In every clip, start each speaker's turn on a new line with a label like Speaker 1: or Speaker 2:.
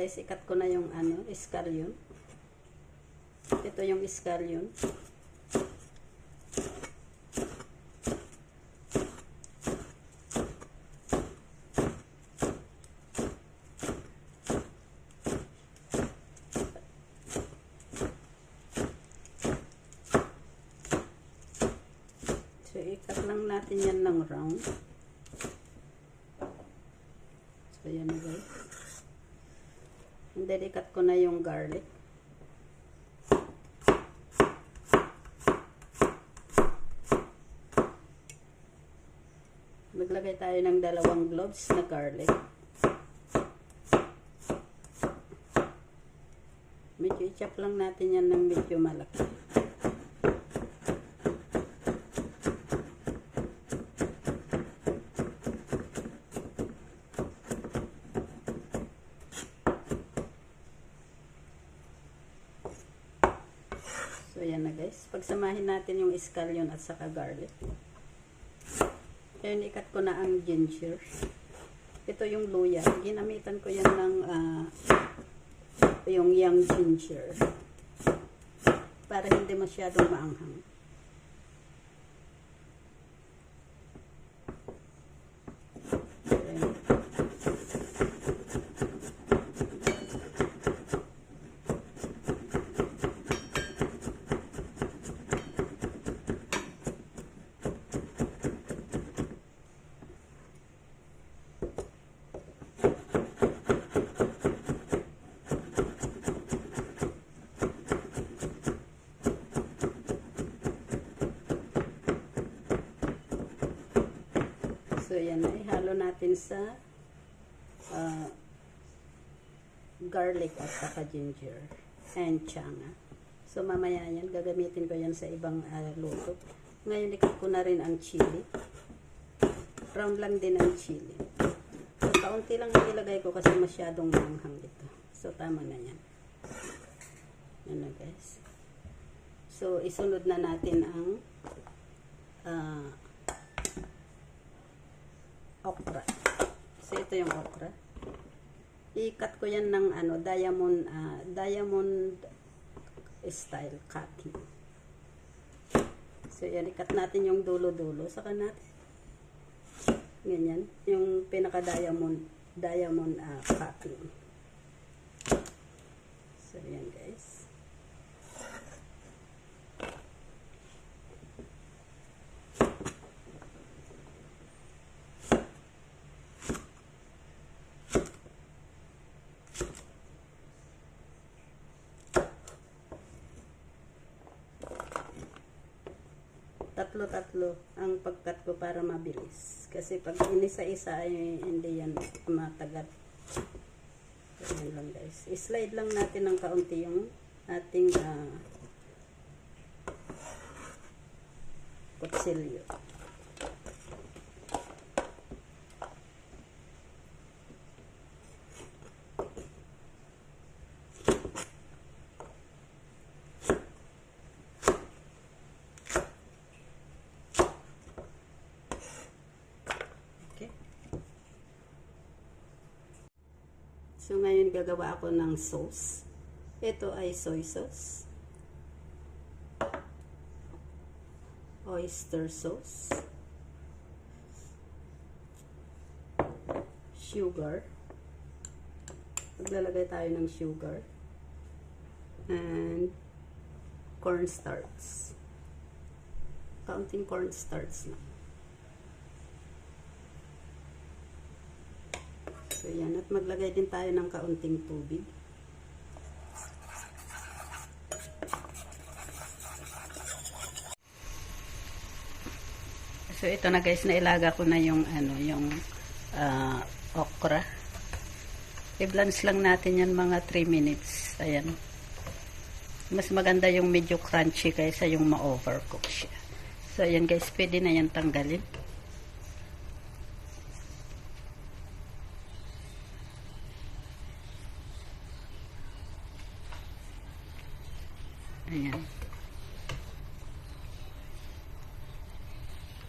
Speaker 1: guys, ikat ko na yung ano, scallion. Ito yung scallion. So, ikat lang natin yan ng round. So, yan na guys. And then, ikat ko na yung garlic. Maglagay tayo ng dalawang gloves na garlic. Medyo i-chop lang natin yan ng medyo malaki. So, yan na guys. Pagsamahin natin yung scallion at saka garlic. Yan, ikat ko na ang ginger. Ito yung luya. Ginamitan ko yan ng ah, yung young ginger. Para hindi masyadong maanghang. Ayan. So, yan na. Ihalo natin sa ah, garlic at saka ginger and changa. So, mamaya yan. Gagamitin ko yan sa ibang ah, luto. Ngayon, ikat ko na rin ang chili. Round lang din ang chili. So, kaunti lang ilagay ko kasi masyadong manghang ito. So, tama na yan. Yan na, guys. So, isunod na natin ang ah, okra. So, ito yung okra. I-cut ko yan ng ano, diamond, ah, diamond style cutting. So, yan, i-cut natin yung dulo-dulo. Saka natin, ganyan, yung pinaka-diamond, diamond ah, cutting. So, yan guys. Tatlo-tatlo ang pagkat ko para mabilis. Kasi pag inisa-isa ay hindi yan matagat. So, yan lang guys. I-slide lang natin ng kaunti yung ating uh, kutsilyo. So, ngayon gagawa ako ng sauce. Ito ay soy sauce. Oyster sauce. Sugar. Maglalagay tayo ng sugar. And cornstarch. Counting cornstarch lang. So, yan. At maglagay din tayo ng kaunting tubig. So, ito na guys, nailaga ko na yung, ano, yung ah, okra. I-blanch lang natin yan mga 3 minutes. Ayan. Mas maganda yung medyo crunchy kaysa yung ma-overcook siya. So, ayan guys, pwede na yan tanggalin. Ayan.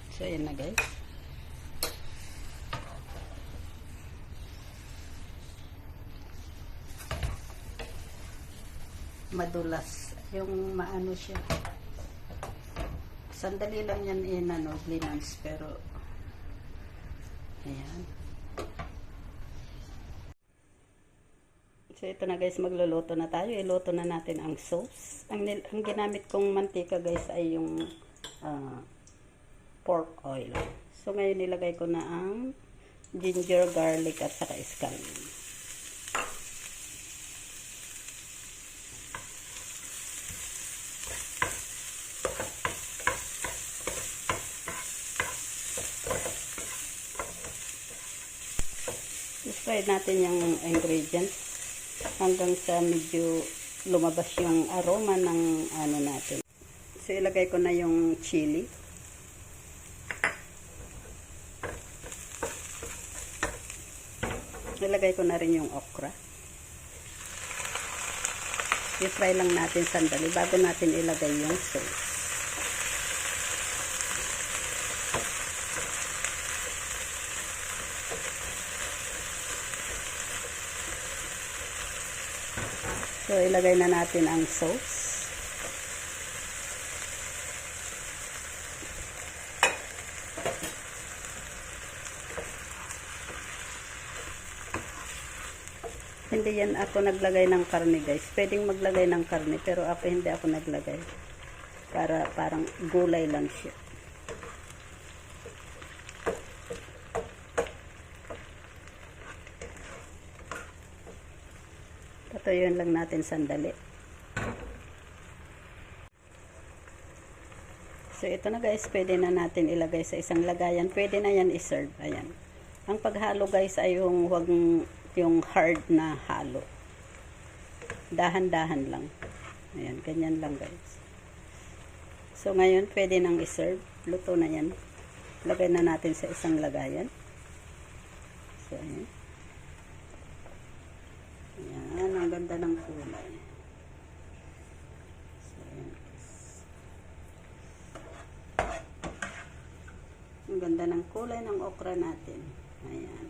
Speaker 1: So, ayan na guys. madulas. Yung maano siya. Sandali lang yan in ano, glinance, pero ayan. So ito na guys, magluluto na tayo. Iluto na natin ang sauce. Ang, ang ginamit kong mantika guys ay yung ah, pork oil. So ngayon nilagay ko na ang ginger, garlic at saka scallion. I-fry natin yung ingredients hanggang sa medyo lumabas yung aroma ng ano natin. So ilagay ko na yung chili. Ilagay ko na rin yung okra. I-fry lang natin sandali bago natin ilagay yung sauce. So, ilagay na natin ang sauce. Hindi yan ako naglagay ng karne guys. Pwedeng maglagay ng karne pero ako hindi ako naglagay. Para parang gulay lang siya. Patuyuin lang natin sandali. So, ito na guys, pwede na natin ilagay sa isang lagayan. Pwede na yan iserve. Ayan. Ang paghalo guys ay yung wag yung hard na halo. Dahan-dahan lang. Ayan, ganyan lang guys. So, ngayon, pwede nang iserve. Luto na yan. Lagay na natin sa isang lagayan. So, ayan. Ayan, ang ganda ng kulay. So. Ang ganda ng kulay ng okra natin. Ayan.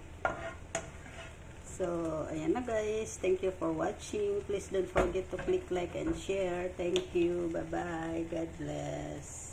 Speaker 1: So, ayan na guys. Thank you for watching. Please don't forget to click like and share. Thank you. Bye-bye. God bless.